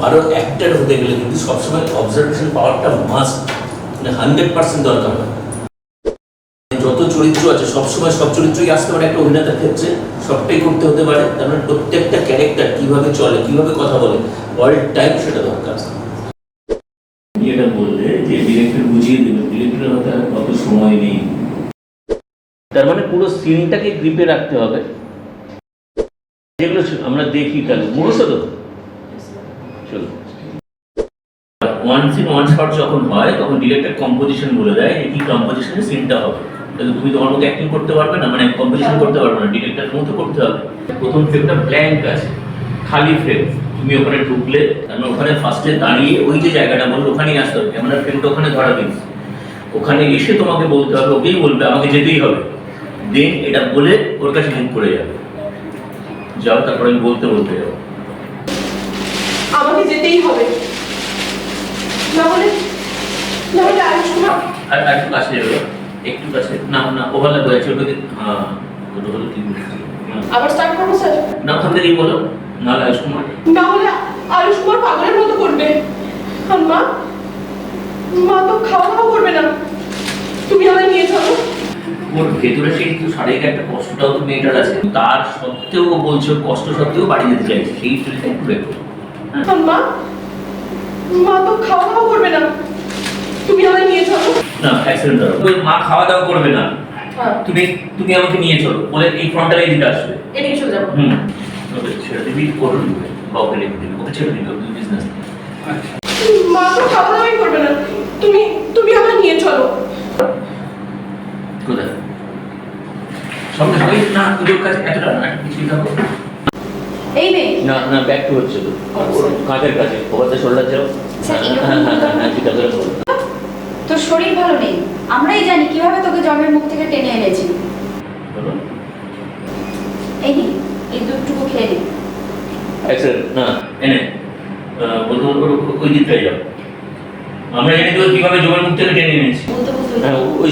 ভালো অ্যাক্টার হতে গেলে কিন্তু সবসময় অবজারভেশন পাওয়ারটা মাস্ট মানে হান্ড্রেড পার্সেন্ট দরকার হয়। যত চরিত্র আছে, সবসময় সব চরিত্রই আসতে পারে একটা অভিনেতার ক্ষেত্রে। সবটাই করতে হতে পারে। তার মানে প্রত্যেকটা ক্যারেক্টার কীভাবে চলে, কীভাবে কথা বলে অল টাইম সেটা দরকার। বললে যে বুঝিয়ে দেবে হাতে কত সময় নেই। তার মানে পুরো সিনটাকে গ্রিপে রাখতে হবে। যেগুলো আমরা দেখি তাহলে মুখস্থ তো? চলো ওয়ান শট যখন হয়, তখন ডিরেক্টর কম্পোজিশন বলে দেয়, যে কি কম্পোজিশনে সিনটা হবে। তাহলে তুমি তোমার মতো অ্যাক্টিং করতে পারবে না মানে কম্পোজিশন করতে পারবে না ডিরেক্টরের মতো করতে হবে। প্রথম ফ্রেমটা ব্ল্যাঙ্ক আছে, খালি ফ্রেম তুমি ওখানে ঢুকলে মানে ওখানে ফার্স্টে দাঁড়িয়ে ওই যে জায়গাটা বলল, ওখানেই আসতে হবে। ক্যামেরা ফ্রেমটা ওখানে ধরা দিন ওখানে এসে তোমাকে বলতে হবে, ওকেই বলবে, আমাকে যেতেই হবে। দেন এটা বলে ওর কাছে মুখ করে যাবে। যাও, তারপরে আমি বলতে বলতে যাব। আমাকে যেতেই হবে। না হলে না হলে আয়ুষ কুমার আর একটু কাছে যাবে একটু কাছে। না না ওভারল্যাপ হয়েছে ওটাকে হ্যাঁ ওটা হলো কি আবার স্টার্ট করব স্যার? না ওখান থেকেই বলো না রাজ কুমার। না হলে আয়ুষ কুমার পাগলের মতো করবে। আর মা মা তো খাওয়া দাওয়া করবে না। তুমি আমায় নিয়ে চলো। ওর ভেতরে সেই একটু শারীরিক একটা কষ্টটাও তো মেয়েটার আছে। তার সত্ত্বেও বলছে কষ্ট সত্ত্বেও বাড়ি যেতে চাইছে। সেই আর মা মা তো খাওয়া দাওয়া করবে না। তুমি আমায় নিয়ে চলো। না অ্যাক্সিডেন্ট হলো। মা খাওয়া দাওয়া করবে না। তুমি তুমি আমাকে নিয়ে চলো। বলে এই ফ্রন্টাল এদিকে আসবে। এদিকে চলে যাব। হুম। ওকে ছেড়ে দিবি করুন। বা ওকে দিবি ওকে ছেড়ে দিবি ওকে বিজনেস মা তো খাওয়া দাওয়াই করবে না। তুমি তুমি আমায় নিয়ে চলো। কোথায়? ওই না পুজোর কাছে এতটা না। এই না না ব্যাক টু হচ্ছে তো। কাঁধের কাছে ওভারতে শোল্ডার যাও বলো। তোর শরীর ভালো নেই। আমরাই জানি কীভাবে তোকে জমের মুখ থেকে টেনে এনেছি। এই নে এই দুধটুকু খেয়ে নে। অ্যাক্সিডেন্ট না এনে আহ, বলতে ওই দিকটাই যাও। আমরা জেনে দেবো কীভাবে জমের মুখ থেকে টেনে এনেছি। বলতে হ্যাঁ ওই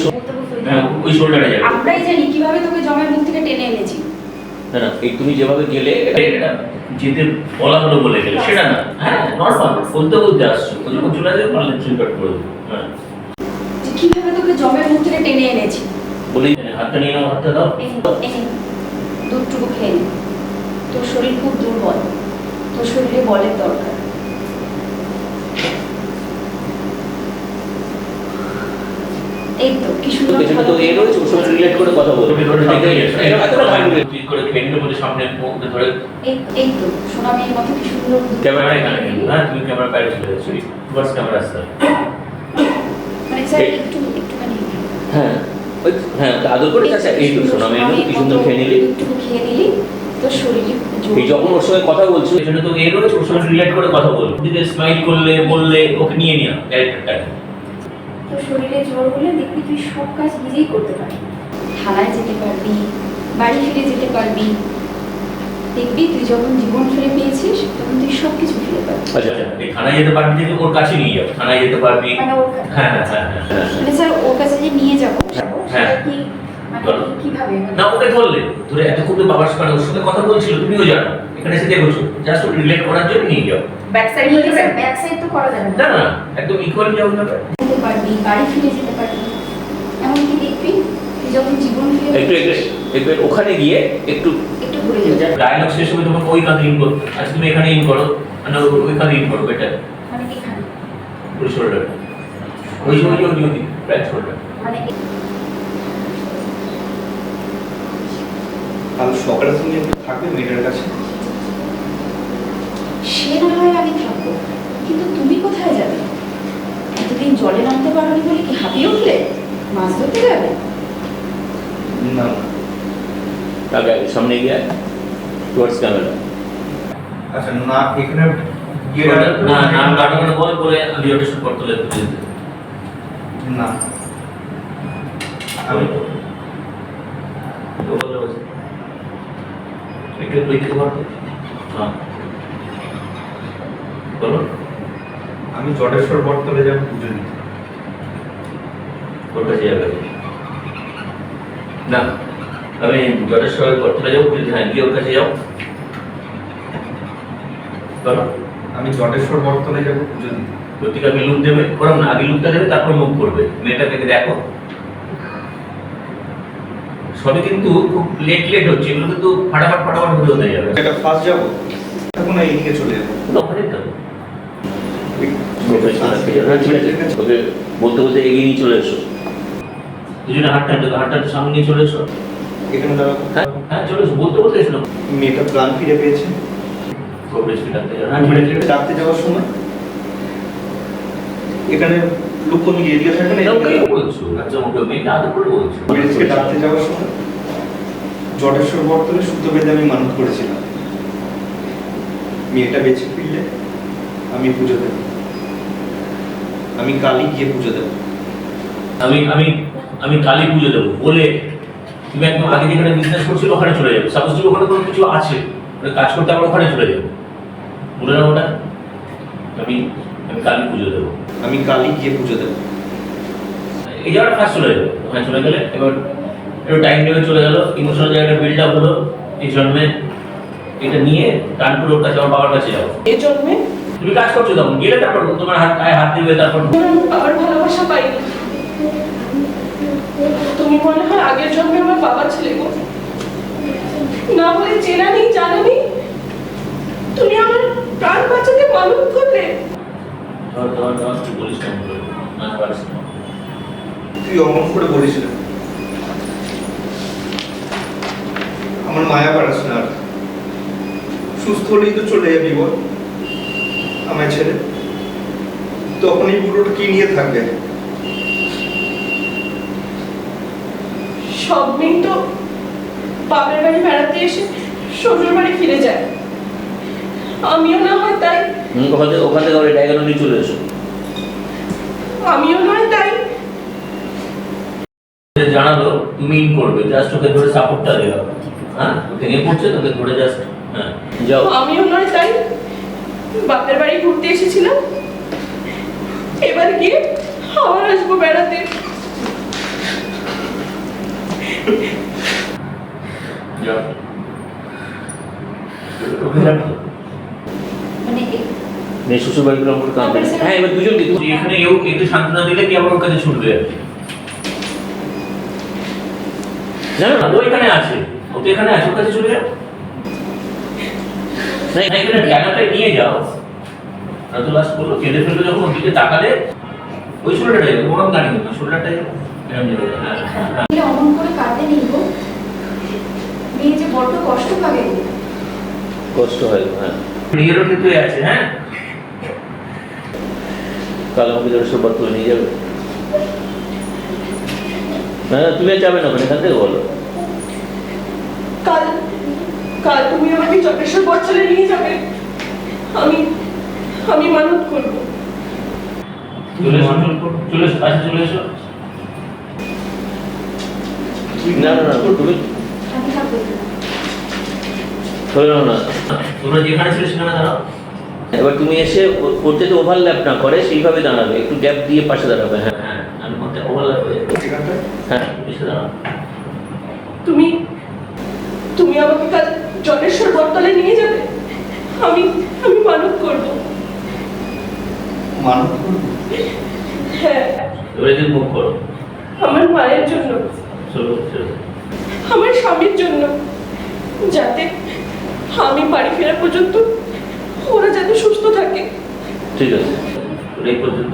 হ্যাঁ ওই শোল্ডারে যাবে আমরাই জানি কীভাবে তোকে জমের মুখ থেকে টেনে এনেছি। না না এই তুমি যেভাবে গেলে যেতে বলা হলো বলে গেলে সেটা না। হ্যাঁ নর্মাল বলতে বলতে আসছো। ও যখন চলে যাবে পারলে চুল কাট করে দেবো। হ্যাঁ। কীভাবে তোকে জমের মুখ থেকে টেনে এনেছি? বলি হাতটা নিয়ে নাও হাতটা দাও। দুধটুকু খেয়ে নে। তোর শরীর খুব দুর্বল। তোর শরীরে বলের দরকার। এই তো কি সুন্দর তো রিলেট করে কথা বলবে করে খেয়ে বলে সামনে মুখে ধরে। এই তো মতো কি সুন্দর ক্যামেরা এখানে হ্যাঁ তুমি ক্যামেরা বাইরে চলে যাচ্ছ টুয়ার্ডস ক্যামেরা আসতে মানে স্যার একটু একটুখানি হ্যাঁ ওই হ্যাঁ আদর করে এই তো শোনা মেয়ে কি সুন্দর খেয়ে নিলি। একটু খেয়ে নিলি তোর শরীরে এই যখন ওর সঙ্গে কথা বলছো তো ওর সঙ্গে রিলেট করে কথা বলব। দিকে স্মাইল করলে বললে ওকে নিয়ে নিও ক্যারেক্টারটাকে তোর শরীরে জ্বর হলে দেখবি তুই সব কাজ নিজেই করতে পারবি। থানায় যেতে পারবি বাড়ি ফিরে যেতে পারবি। দেখবি তুই যখন জীবন ফিরে পেয়েছিস তখন তুই সব কিছু ফিরে পাবি। আচ্ছা আচ্ছা। থানায় যেতে পারবি ওর কাছে নিয়ে যাও থানায় যেতে পারবি? মানে হ্যাঁ হ্যাঁ হ্যাঁ মানে স্যার ওর কাছে যে নিয়ে যাব হ্যাঁ। মানে। কীভাবে? না ওকে ধরলে। ধরে এতক্ষণ তো বাবার সঙ্গে ওর সঙ্গে কথা বলছিল তুমিও জানো। এখানে এসে দেখেছ জাস্ট রিলেট করার জন্য নিয়ে যাও। ব্যাক সাইড ব্যাক সাইড তো করা যাবে না। না না একদম ইকুয়াল যাও যাবে পারবি বাড়ি ফিরে যেতে পারবি এমনকি দেখবি তুই যখন জীবন ফিরে একটু ওখানে গিয়ে একটু ডায়লগ শেষ হবে তোমাকে ওই কাঁধে ইন করো আচ্ছা তুমি এখানে ইন করো মানে ওই কাঁধে ইন করো বেটার মানে ওই শোল্ডার ওই ওই ওই ওই রাইট শোল্ডার মানে কাল সকালের সঙ্গে একটু থাকবে মেয়েটার কাছে? সে না হয় আমি থাকব কিন্তু তুমি কোথায় যাবে? এতদিন জলে নামতে পারোনি বলে কি হাঁপিয়ে উঠলে? মাছ ধরতে যাবে? না আগে আগে সামনে গিয়ে টুয়ার্ডস ক্যামেরা আচ্ছা না এখানে গিয়ে না না গাড়ি করে বল বলে আমি ওটা শুট করতে লেগে দিতে না আমি তো তো বলে বসে একটু ওই দিকে বল হ্যাঁ বলো আমি জটেশ্বর বটতলে যাব পুজো দিতে ওর কাছে যাবে না আমি জটেশ্বর করতে যাব হ্যাঁ গিয়ে ওর কাছে যাও বলো। আমি জটেশ্বর বটতলে যাব দিতে। প্রতিকা আমি লুক দেবে ওরকম না আগে লুকটা দেবে তারপর মুখ করবে। মেয়েটাকে দেখো। সবই কিন্তু খুব লেট লেট হচ্ছে এগুলো কিন্তু ফাটাফাট ফাটাফাট হতে হতে যাবে। এটা ফার্স্ট যাব। এখন না এদিকে চলে যাব। ওখানে ওকে বলতে বলতে এগিয়ে নিয়ে চলে এসো। হাতটা হাতটা সামনে নিয়ে চলে এসো। এখানে দাঁড়াবো হ্যাঁ হ্যাঁ চলে এসো। বলতে বলতে এসো মেয়েটা প্রাণ ফিরে পেয়েছে। ডাকতে হ্যাঁ ডাকতে যাওয়ার সময় এখানে লুকোনি এদিকে থাকে না এটা বলছো? আচ্ছা ওকে মেয়েটা আদর করে বলছো? মেয়েকে ডাকতে যাওয়ার সময় জটেশ্বর বটতলে সুতো বেঁধে আমি মানত করেছিলাম। মেয়েটা বেঁচে ফিরলে আমি পুজো দেব। আমি কালই গিয়ে পুজো দেবো। আমি আমি আমি কালী পুজো দেবো বলে তুমি একদম আগে যেখানে বিজনেস করছিল ওখানে চলে যাবে। সাপোজ তুমি ওখানে কোনো কিছু আছে ওটা কাজ করতে আমার ওখানে চলে যাবে। বলে না ওটা। আমি আমি কালী পুজো দেবো। আমি কালই গিয়ে পুজো দেবো। এই জায়গাটা ফার্স্ট চলে যাবে। ওখানে চলে গেলে এবার একটু টাইম নেবে চলে গেল। ইমোশনাল জায়গাটা বিল্ড আপ হলো। এই জন্মে এটা নিয়ে কানপুর ওর কাছে আমার বাবার কাছে যাও এই জন্মে? তুমি কাজ করছ তখন? গেলে তারপর তোমার হাত গায়ে হাত দিবে তারপর আমি বাবার ভালোবাসা পাইনি। তুমি মনে হয় আগের জন্মে আমার বাবা ছিলে গো। না হলে চেনা নেই জানা নেই। তুমি আমার প্রাণ বাঁচাতে মানত করলে। তুই না পারিস না। অমন করে বলিস না। আমার মায়া পাড়াস না আর সুস্থ হলেই তো চলে যাবি বল। আমায় ছেড়ে। তখন এই বুড়োটা কি নিয়ে থাকবে? সব মেয়ে তো বাপের বাড়ি বেড়াতে এসে শ্বশুর বাড়ি ফিরে যায়। আমিও না হয় তাই। ওখান থেকে ওখান থেকে ওই ডায়গনো নিয়ে চলে এসো। আমিও নয় তাই। জানালো তুমি ইন করবে জাস্ট ওকে ধরে সাপোর্টটা দেওয়া হ্যাঁ ভেঙে পড়ছে তোকে ধরে জাস্ট হ্যাঁ। যাও। আমিও নয় তাই। বাপের বাড়ি ঘুরতে এসেছিলাম। এবার গিয়ে আবার আসব বেড়াতে। মানে শ্বশুর আমার কাঁদবে হ্যাঁ এবার এখানে কেউ একটু সান্ত্বনা দিলে কি আবার কাছে ছুটবে জানো না ও এখানে আছে। ও তো এখানে আছে ওর কাছে চলে যাও না এখানে জায়গাটায় নিয়ে যাও। আর তো লাস্ট বলল কেঁদে ফেলল যখন ওর দিকে তাকালে ওই শোল্ডারটাই ওরকম দাঁড়িয়ে না শোল্ডারটাই হ্যাঁ হ্যাঁ মেয়ে অমন করে কাঁদতে নেই গো মেয়ে যে বড্ড কষ্ট পাবে। কষ্ট হয় হ্যাঁ। নিজেরও কিন্তু আছে হ্যাঁ? কাল আমাকে যারা সব তুলে নিয়ে যাবে। না না, তুমি যাবে না ওখানে এখান থেকে বলো। কাল কাল তুমি আমাকে চটেশ্বর বচ্চলে নিয়ে যাবে। আমি আমি মানত করব। চলে চলে কাছে চলে এসো। না না না তুমি আমি না। চলে নাও না। তোমরা যেখানে ছিল সেখানে দাঁড়াও। এবার তুমি এসে ওর যাতে ওভারল্যাপ না করে সেইভাবে দাঁড়াবে একটু গ্যাপ দিয়ে পাশে দাঁড়াবে হ্যাঁ। হ্যাঁ আমি মধ্যে ওভারল্যাপ হয়ে হ্যাঁ। এসে দাঁড়াও। তুমি তুমি আমাকে কাল জটেশ্বর বটতলে নিয়ে যাবে? আমি আমি মানত করব। মানত করব? হ্যাঁ। এবারে মুখ করো। আমার মায়ের জন্য। আমার স্বামীর জন্য যাতে আমি বাড়ি ফেরা পর্যন্ত ওরা যাতে সুস্থ থাকে। ঠিক আছে। এই পর্যন্ত